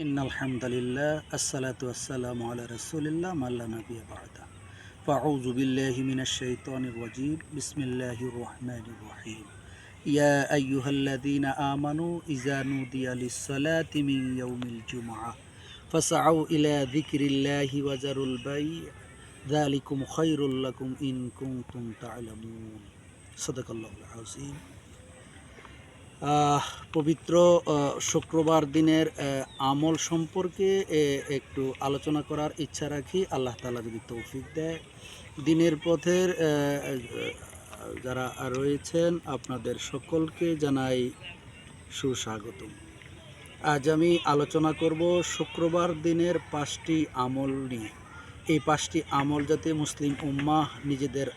إن الحمد لله الصلاة والسلام على رسول الله ما لا نبي بعده فأعوذ بالله من الشيطان الرجيم. بسم الله الرحمن الرحيم. يا أيها الذين آمنوا إذا نودي للصلاة من يوم الجمعة فسعوا إلى ذكر الله وذروا البيع. ذلكم خير لكم إن كنتم تعلمون. صدق الله العظيم. পবিত্র শুক্রবার দিনের আমল সম্পর্কে একটু আলোচনা করার ইচ্ছা রাখি। আল্লাহ তালা যদি তৌফিক দেয়। দিনের পথের যারা রয়েছেন, আপনাদের সকলকে জানাই সুস্বাগতম। আজ আমি আলোচনা করব শুক্রবার দিনের পাঁচটি আমল নিয়ে। এই পাঁচটি আমল যাতে মুসলিম উম্মাহ নিজেদের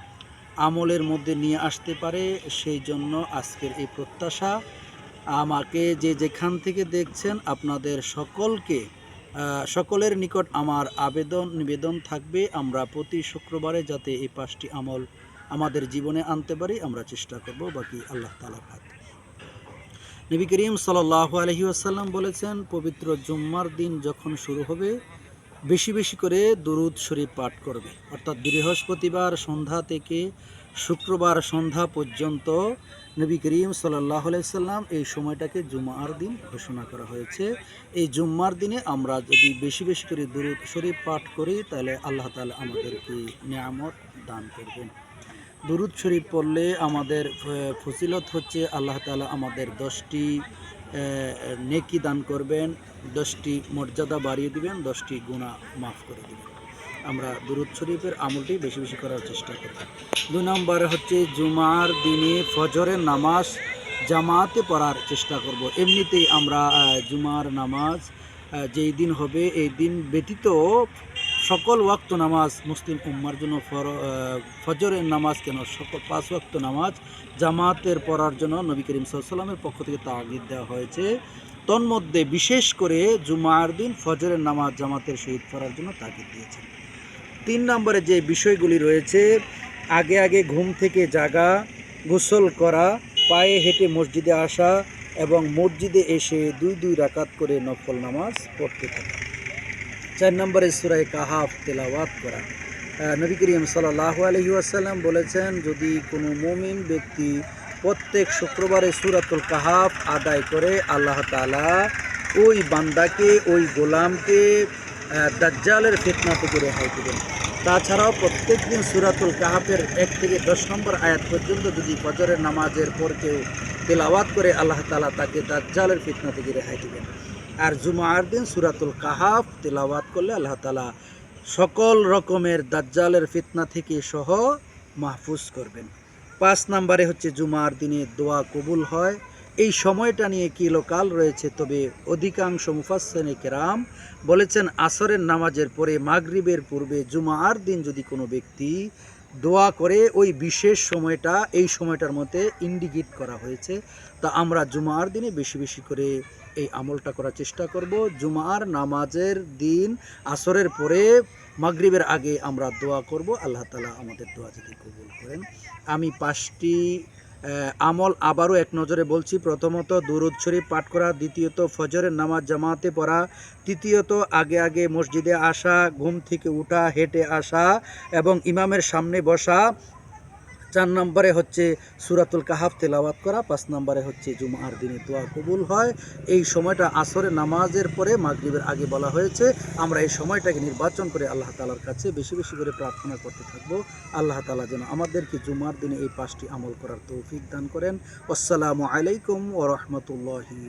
আমলের মধ্যে নিয়ে আসতে পারে, সেই জন্য আজকের এই প্রত্যাশা। আমাকে যে যেখান থেকে দেখছেন আপনাদের সকলকে সকলের নিকট আমার আবেদন, নিবেদন থাকবে। আমরা প্রতি শুক্রবারে যাতে এই পাঁচটি আমল আমাদের জীবনে আনতে পারি, আমরা চেষ্টা করব বাকি আল্লাহ তালার হাত। নবী করিম সাল্লাহ আলহি আসাল্লাম বলেছেন, পবিত্র জুম্মার দিন যখন শুরু হবে বেশি বেশি করে দুরুদ শরীফ পাঠ করবে। অর্থাৎ বৃহস্পতিবার সন্ধ্যা থেকে শুক্রবার সন্ধ্যা পর্যন্ত নবী করিম সাল্লাহ সাল্লাম এই সময়টাকে জুম্মার দিন ঘোষণা করা হয়েছে। এই জুম্মার দিনে আমরা যদি বেশি বেশি করে দুরুদ শরীফ পাঠ করি, তাহলে আল্লাহ তালা আমাদেরকে নিয়ামত দান করবেন। দুরুদ শরীফ পড়লে আমাদের ফজিলত হচ্ছে আল্লাহ তালা আমাদের দশটি নেকি দান করবেন, দশটি মর্যাদা বাড়িয়ে দিবেন, দশটি গুণা মাফ করে দিবেন। আমরা দুরুদ শরীফের আমলটি বেশি বেশি করার চেষ্টা করব। দুই নম্বরে হচ্ছে জুমার দিনে ফজরের নামাজ জামাতে পড়ার চেষ্টা করব। এমনিতেই আমরা জুমার নামাজ যেই দিন হবে, এই দিন ব্যতীত সকল ওয়াক্ত নামাজ মুসলিম উম্মার জন্য ফজরের নামাজ কেন? সকল পাঁচ ওয়াক্ত নামাজ জামাতের পড়ার জন্য নবী করিম সাল্লামের পক্ষ থেকে তাগিদ দেওয়া হয়েছে। তন্মধ্যে বিশেষ করে জুমার দিন ফজরের নামাজ জামাতের শহীদ পড়ার জন্য তাগিদ দিয়েছেন। তিন নম্বরে যে বিষয়গুলি রয়েছে, আগে আগে ঘুম থেকে জাগা, গোসল করা, পায়ে হেঁটে মসজিদে আসা এবং মসজিদে এসে দুই দুই রাকাত করে নফল নামাজ পড়তে থাকা। চার নম্বরে সুরায় কাহাফ তেলাওয়াত করা। নবী করিম সাল্লাহ আলহি আসাল্লাম বলেছেন, যদি কোনো মুমিন ব্যক্তি প্রত্যেক শুক্রবারে সুরাতুল কাহাফ আদায় করে, আল্লাহ তালা ওই বান্দাকে, ওই গোলামকে দাজ্জালের ফিতনা থেকে রেহাই দেবেন। তাছাড়াও প্রত্যেক দিন সুরাতুল কাহাফের এক থেকে দশ নম্বর আয়াত পর্যন্ত যদি ফজরের নামাজের পর কেউ তেলাওয়াত করে, আল্লাহ তালা তাকে দাজ্জালের ফিতনা থেকে রেহাই দেবেন। আর জুমার দিন সুরাতুল কাহাফ তেলাওয়াত করলে আল্লাহ তাআলা সকল রকমের দাজ্জালের ফিতনা থেকে সহ মাহফুজ করবেন। পাঁচ নম্বরে হচ্ছে জুমার দিনে দোয়া কবুল হয়। এই সময়টা নিয়ে কি লোকাল রয়েছে? তবে অধিকাংশ মুফাসেনে কেরাম বলেছেন, আসরের নামাজের পরে মাগরিবের পূর্বে জুমার দিন যদি কোনো ব্যক্তি দোয়া করে ওই বিশেষ সময়টা, এই সময়টার মধ্যে ইন্ডিকেট করা হয়েছে। তা আমরা জুমার দিনে বেশি বেশি করে এই আমলটা করার চেষ্টা করব। জুমার নামাজের দিন, আসরের পরে, মাগরিবের আগে আমরা দোয়া করব। আল্লাহ তালা আমাদের দোয়া যদি কবুল করেন। আমি পাঁচটি আমল আবারও এক নজরে বলছি, প্রথমত দুরুদ শরীফ পাঠ করা, দ্বিতীয়ত ফজরের নামাজ জামাতে পড়া, তৃতীয়ত আগে আগে মসজিদে আসা, ঘুম থেকে উঠা, হেঁটে আসা এবং ইমামের সামনে বসা চার নম্বরে হচ্ছে সুরাতুল কাহাফ তেলাওয়াত করা, পাঁচ নম্বরে হচ্ছে জুমার দিনে দোয়া কবুল হয়। এই সময়টা আসরে নামাজের পরে মাগরিবের আগে বলা হয়েছে, আমরা এই সময়টাকে নির্বাচন করে আল্লাহ তালার কাছে বেশি বেশি করে প্রার্থনা করতে থাকব। আল্লাহ তালা যেন আমাদেরকে জুমার দিনে এই পাঁচটি আমল করার তৌফিক দান করেন। আসসালামু আলাইকুম ও রহমতুল্লাহি